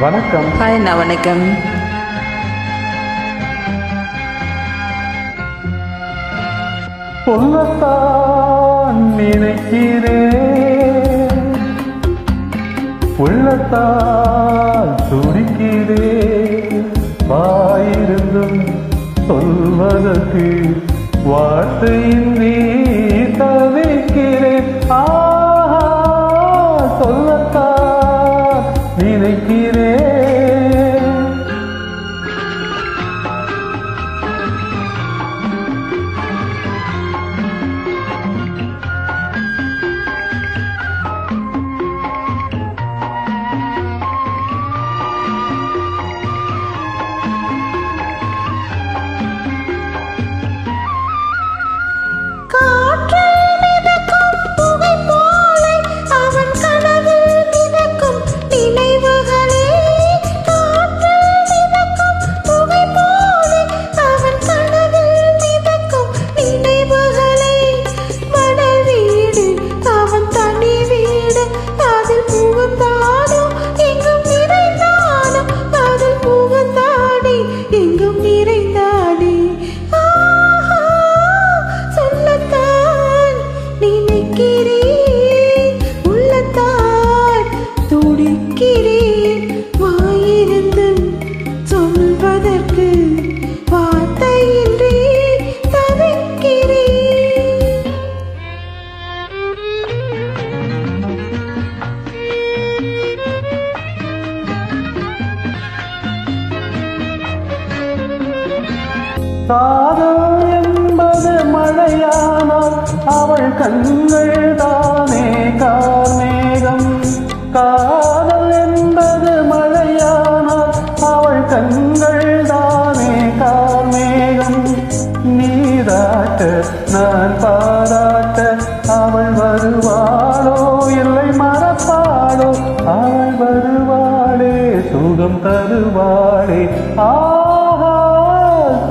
வணக்கம். ஹாய் அண்ணா வணக்கம். சொல்லத்தான் நினைக்கிறேன். உள்ளத்தால் துடிக்கிறேன். வாயிருந்தும் சொல்வதற்கு வார்த்தையின்றி காதல் என்பது மழையானால் அவள் கண்கள் தானே கார்மேகம். காதல் என்பது மழையானால் அவள் கண்கள் தானே கார்மேகம். நீராட்ட நான் பாராட்ட அவள் வருவாளோ இல்லை மறப்பாளோ? அவள் வருவாளே சுகம் தருவாளே. ஆ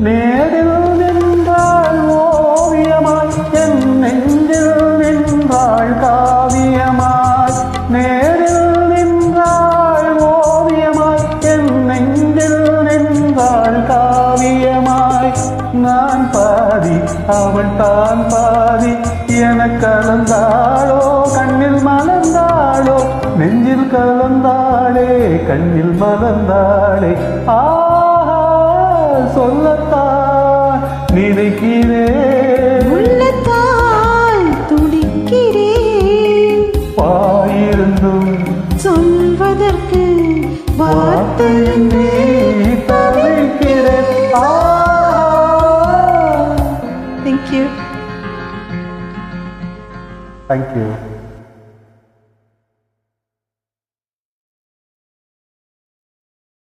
நேரில் நின்றாள் ஓவியமாய் என் நெஞ்சில் நின்றாள் காவியமாய் நேரில் நின்றாள் ஓவியமாய் என் நெஞ்சில் நின்றாள் காவியமாய் நான் பாதி அவள் தான் பாதி என கலந்தாளோ கண்ணில் மலர்ந்தாளோ நெஞ்சில் கலந்தாளே கண்ணில் மலர்ந்தாளே ஆ சொல்லத்தான் நினைக்கிறேன். உள்ளத்தால் துடிக்கிறேன். வாயிருந்தும் சொல்வதற்கு வார்த்தையின்றி தவிக்கிறேன். ஆஹா தேங்க்யூ தேங்க்யூ